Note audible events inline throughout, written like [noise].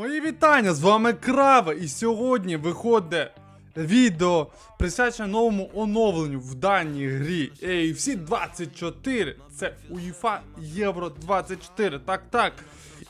Мої вітання! З вами Крава, і сьогодні виходить відео присвячене новому оновленню в даній грі AFC 24. Це UEFA Євро 24. Так, так.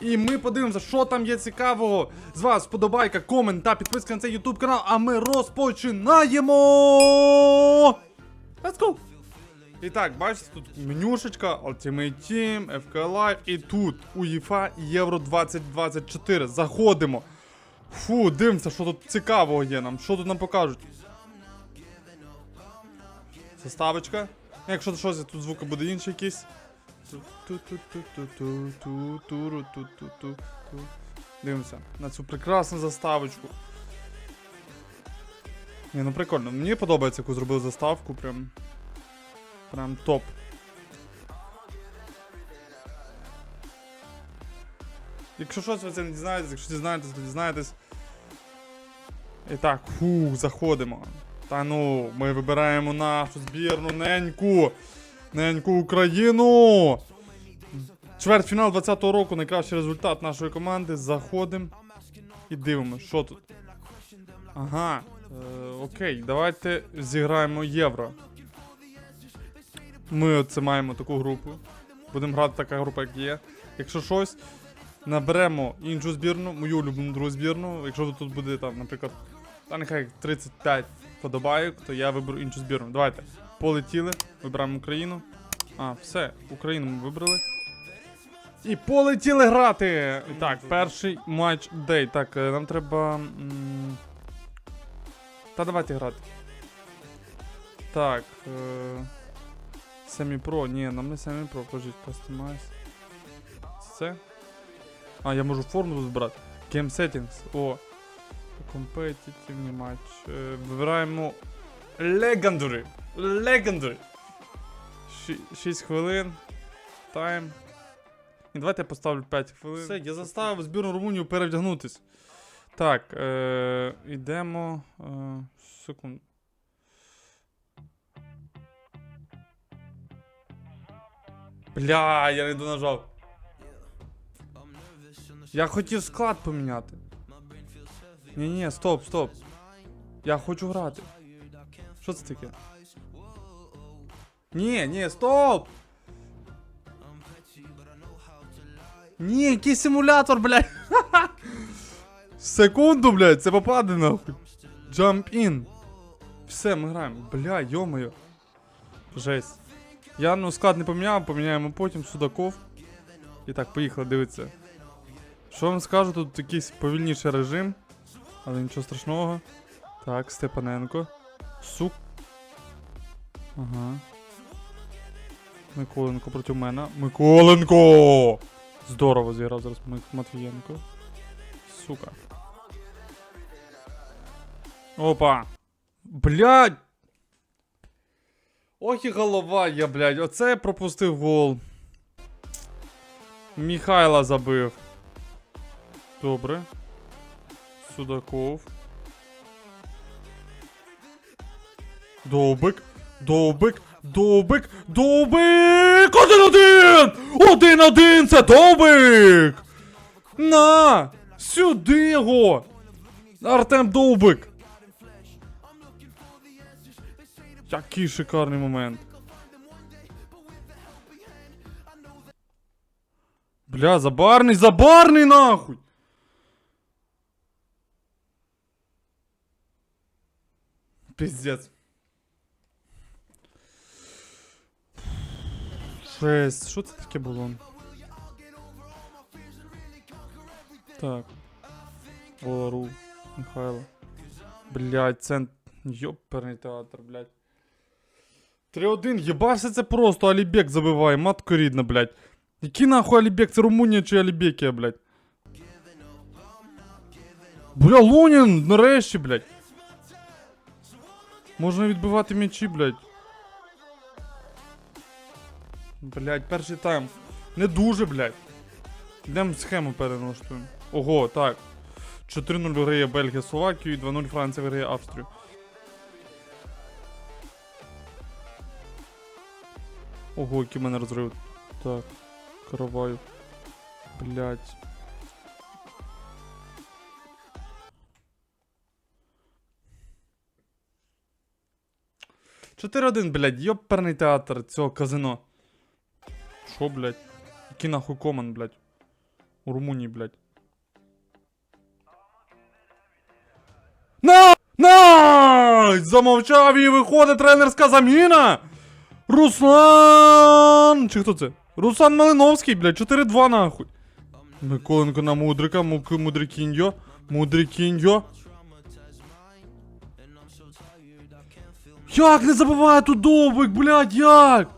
І ми подивимося, що там є цікавого. З вас вподобайка, комент та підписка на цей YouTube канал. А ми розпочинаємо! Let's go! І так, бачите, тут менюшечка, Ultimate Team, FK Live і тут УЄФА Євро 2024. Заходимо. Фу, дивимося, що тут цікавого є нам. Що тут нам покажуть? Заставочка. Якщо щось, тут звуки буде інші якийсь. Дивимося на цю прекрасну заставочку. Ні, ну прикольно, мені подобається, яку зробили заставку прям. Прям топ. Якщо щось ви це не дізнаєтесь, якщо дізнаєтесь, то дізнаєтесь. І так, фу, заходимо. Та ну, ми вибираємо нашу збірну неньку. Неньку Україну. Чвертьфінал 20-го року найкращий результат нашої команди. Заходимо і дивимося, що тут. Ага. Е, окей, давайте зіграємо євро. Ми оце маємо таку групу. Будемо грати така група, як є. Якщо щось, наберемо іншу збірну, мою улюблену другу збірну. Якщо тут буде там, наприклад, та нехай 35 подобайок, то я виберу іншу збірну. Давайте. Полетіли, вибираємо Україну. А, все, Україну ми вибрали. І полетіли грати! Так, перший матч дей. Так, е, нам треба. Та давайте грати. Так. Е... Семі Про, ні, нам не Семі Про, кажіть, Customize. Це? А, я можу форму збирати. Game Settings. О. Competitive матч. Вибираємо Legendary. Legendary. 6 хвилин. Тайм. І давайте я поставлю 5 хвилин. Все, я заставив збірну Румунію перевдягнутись. Так, е, йдемо. Е, секунду. Бля, я не донажав. Я хотів склад поміняти. Ні, ні, стоп, стоп. Я хочу грати. Що це таке? Ні, ні, стоп! Ні, який симулятор, блядь. [laughs] Секунду, блядь, це попаде нахуй. Jump in. Все, ми граємо. Бля, йомою. Жесть. Я ну склад не поміняв, поміняємо потім Судаков. І так, поїхали, дивитися. Що вам скажу, тут якийсь повільніший режим, але нічого страшного. Так, Степаненко. Сук. Ага. Миколенко проти мене. Миколенко! Здорово зіграв зараз Матвієнко. Сука. Опа! Блядь! Ох і голова я, блядь, оце я пропустив гол. Міхайла забив. Добре. Судаков. Довбик. Довбик. Довбик. Довбик! Один-один! Один-один! Це Довбик! На! Сюди його! Артем Довбик! Який шикарний момент. Бля, забарний, забарний нахуй! Пиздец. Жесть, що це таке було? Так. Волару, Михайло. Блядь, це... Йоперний театр, блядь. 3-1, єбався це просто, Алібек забиває, матко рідна, блядь. Який нахуй Алібек, це Румунія чи Алібекія, блядь. Бля, Лунін, нарешті, блядь. Можна відбивати м'ячі, блядь. Блядь, перший тайм. Не дуже, блядь. Йдемо схему переноштуємо. Ого, так. 4-0 виграє Бельгія Словакію, 2-0 Франція виграє Австрію. Ого, який в мене розрив. Так, караваю. Блять. Чотири один, блядь, йоперний театр цього казино. Що, блядь? Який нахуй коман, блядь? У Румунії, блядь. На! На! Замовчав і виходить тренерська заміна! Руслан! Чи хто це? Руслан Малиновський, блядь, 4-2 нахуй. Миколенко на Мудрика, Мудрикіньо, Мудрикіньо. Як не забиває тут довбик, блядь, як?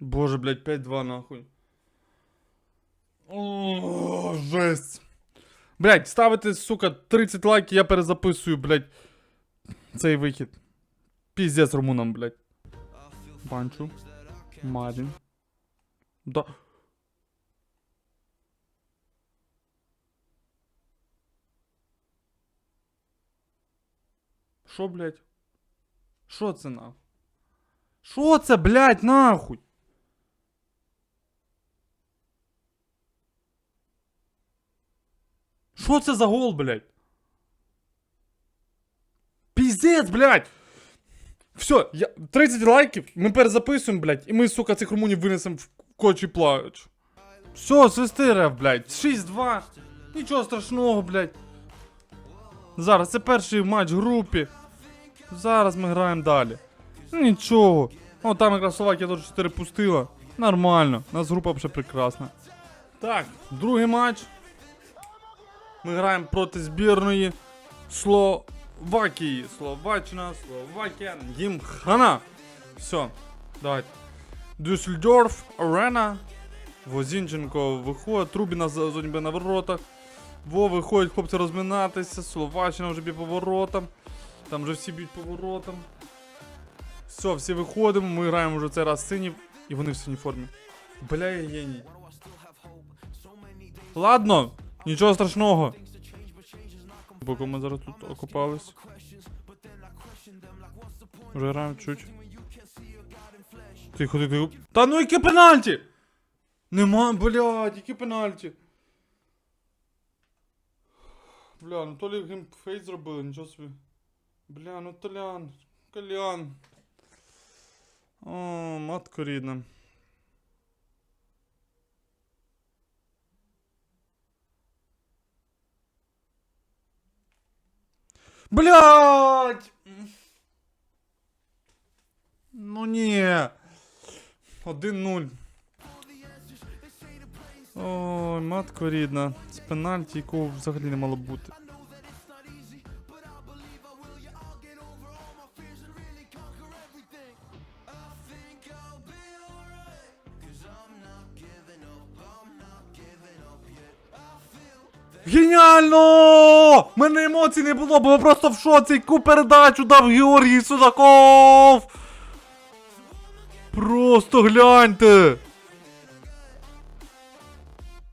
Боже, блядь, 5-2 нахуй. О, жесть. Блядь, ставити, сука, 30 лайків, я перезаписую, блядь, цей вихід. Піздець румунам, блядь. Банчу. Марін. Да. Що, блядь? Що це нахуй? Що це, блядь, нахуй? Що це за гол, блядь? Піздець, блядь! Все, я... 30 лайків, ми перезаписуємо, блядь, і ми, сука, цих румунів винесемо в кочі плач. Все, свисти рев, блядь. 6-2. Нічого страшного, блядь. Зараз це перший матч в групі. Зараз ми граємо далі. Нічого. О, там якраз Словакія теж 4 пустила. Нормально. У нас група вже прекрасна. Так, другий матч. Ми граємо проти збірної Словакії. Словаччина, Словакія, їм хана. Все, давайте. Дюссельдорф, Арена. Возінченко виходить, Трубіна зоні на воротах. Во виходять хлопці розминатися. Словаччина вже б'є по воротам. Там вже всі б'ють по воротам. Все, всі виходимо, ми граємо вже цей раз синів, і вони в синій формі. Бля, я геній. Ладно, нічого страшного. Боку ми зараз тут окопались. Вже граємо чуть. Тихо, тихо. Та ну яке пенальті! Нема, блядь, які пенальті. Бля, ну то ли геймфейс зробили, нічого собі. Бля, ну Толян, Колян. О, матко рідна. Блядь! Ну ні. 1-0. Ой, матко рідна. З пенальті, якого взагалі не мало бути. Геніально! У мене емоцій не було, бо я просто в шоці. Яку передачу дав Георгій Судаков! Просто гляньте!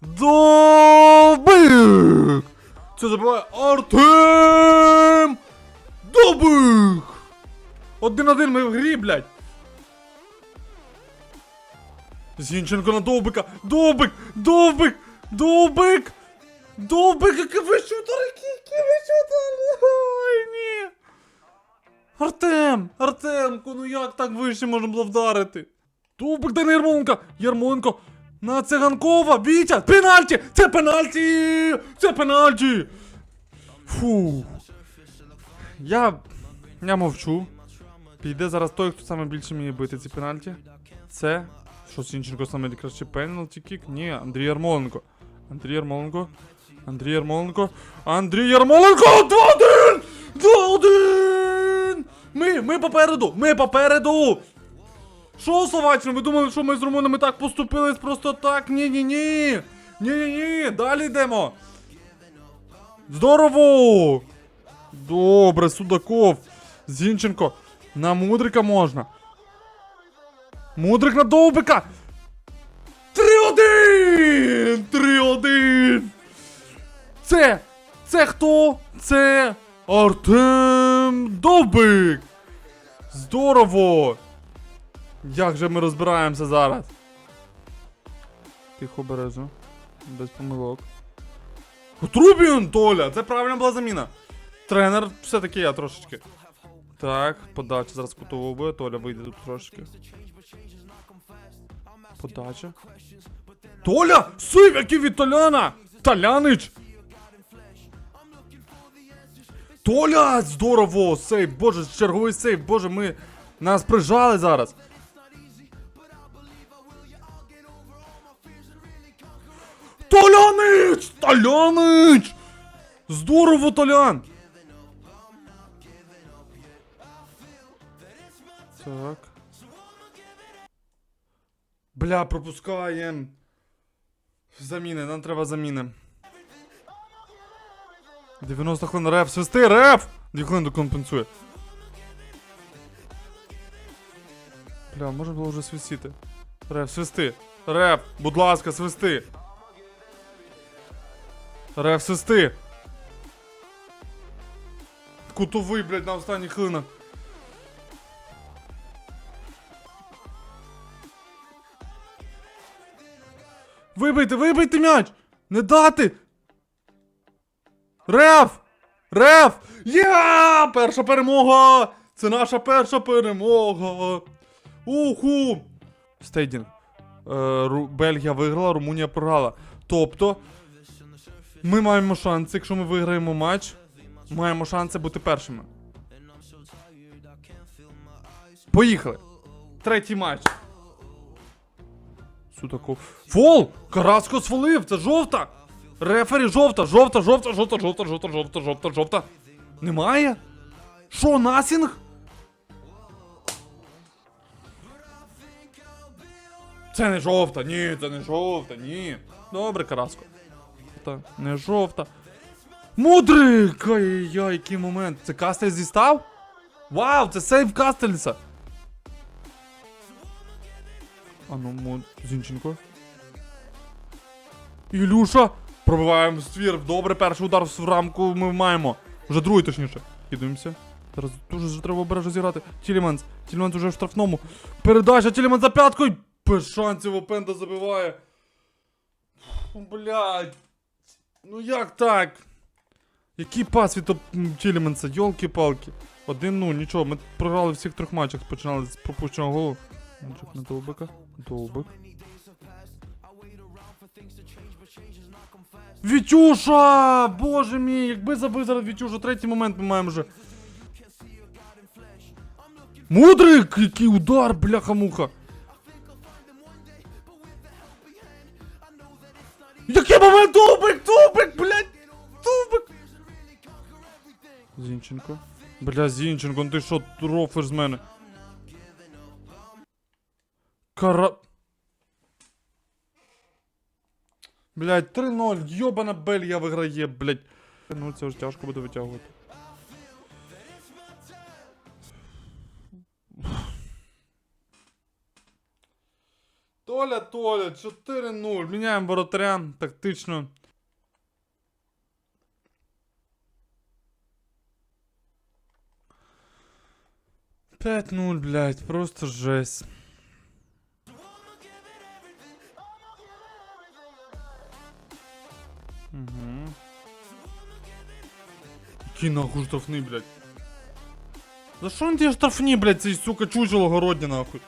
Довбик! Це забиває Артем! Довбик! Один-один ми в грі, блядь! Зінченко на Довбика! Довбик! Довбик! Довбик! Довбик, який ви шутер, який ви шутер! Ой, ні! Артем! Артемко, ну як так вище можна було вдарити? Довбик, де Ярмоленко! Ярмоленко! На циганкова! Вітя! Пенальті! Це пенальті! Це пенальті! Фу. Я. Я мовчу. Піде зараз той, хто саме більше вміє бити ці пенальті. Це. Що Сінченко саме краще пенальті кік? Ні, Андрій Ярмоленко. Андрій Ярмоленко. Андрій Ярмоленко. Андрій Ярмоленко! 2-1! 2-1! Ми, ми попереду! Ми попереду! Що, Словаччина? Ви думали, що ми з румунами так поступили просто так? Ні-ні-ні! Ні-ні-ні! Далі йдемо! Здорово! Добре, Судаков. Зінченко. На Мудрика можна. Мудрик на Довбика! Хто? Це Артем Довбик! Здорово! Як же ми розбираємося зараз? Тихо бережно. Без помилок. Трубін, Толя! Це правильна була заміна. Тренер, все-таки я трошечки. Так, подача зараз кутову буде, Толя вийде тут трошки. Подача. Толя! Сив, який від Толяна! Толянич! Толя! Здорово! Сейв! Боже, черговий сейв! Боже, ми нас прижали зараз! Толянич! Толянич! Здорово, Толян! Так. Бля, пропускаєм. Заміни, нам треба заміни. 90 хвилин реф, свисти, реф! 2 хвилини докомпенсує. Бля, можна було вже свистіти. Реф, свисти. Реф, будь ласка, свисти. Реф, свисти. Кутовий, блядь, на останніх хвилинах. Вибийте, вибийте м'яч! Не дати! Реф! Реф! Є! Перша перемога! Це наша перша перемога! Уху! Стейдінг. Е, Бельгія виграла, Румунія програла. Тобто, ми маємо шанси, якщо ми виграємо матч, маємо шанси бути першими. Поїхали! Третій матч. Судаков. Фол! Караско свалив! Це жовта! Рефері жовта, жовта, жовта, жовта, жовта, жовта, жовта, жовта, жовта. Немає? Що, насінг? Це не жовта, ні, це не жовта, ні. Добре, Караско. Та, не жовта. Мудрик! Ай-яй, який момент. Це Кастель зістав? Вау, це сейв Кастельса. А ну, мо... Зінченко. Ілюша! Пробиваємо ствір. Добре, перший удар в рамку ми маємо. Вже другий, точніше. Кидаємося. Зараз дуже треба обережно зіграти. Тіліманс. Тіліманс уже в штрафному. Передача Тіліманс за п'яткою. Без шансів Опенда забиває. Фу, Блядь. Ну як так? Який пас від Тіліманса? Йолки-палки. 1-0, нічого, ми програли всіх трьох матчах, починали з пропущеного голу. Довбика. Довбик. Вітюша! Боже мій, якби забив зараз Вітюша, третій момент ми маємо вже. Мудрик! Який удар, бляха-муха! Який момент Довбик! Довбик, блядь! Довбик! Зінченко. Бля, Зінченко, ну ти що рофиш з мене? Кара... Блять, 3-0, йобана Бельгія виграє, блять. Ну це ж тяжко буде витягувати. Толя, Толя, 4-0. Міняємо воротаря тактично. П'ять нуль, блядь, просто жесть. Який нахуй штрафний, блядь. За що він ті штрафні, блядь, цей сука чучело городня нахуй?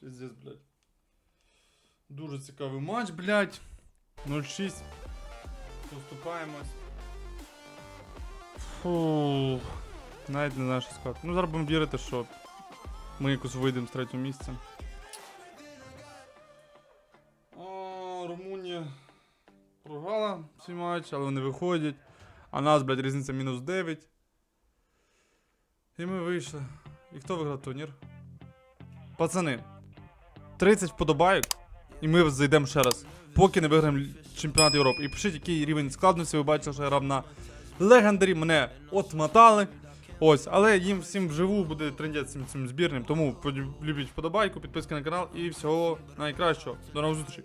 Пиздец, блядь. Дуже цікавий матч, блядь. 0-6. Поступаємось. Фу. Навіть не знаю, що сказати. Ну, зараз будемо вірити, що ми якось вийдемо з третього місця. Програла цей матч, але вони виходять. А нас, блядь, різниця мінус 9. І ми вийшли. І хто виграв турнір? Пацани, 30 вподобайок, і ми зайдемо ще раз. Поки не виграємо чемпіонат Європи. І пишіть, який рівень складності. Ви бачили, що я грав на легендарі. Мене отмотали. Ось, але їм всім вживу буде трендець цим, цим збірним. Тому полюбіть вподобайку, підписка на канал і всього найкращого. До нових зустрічей.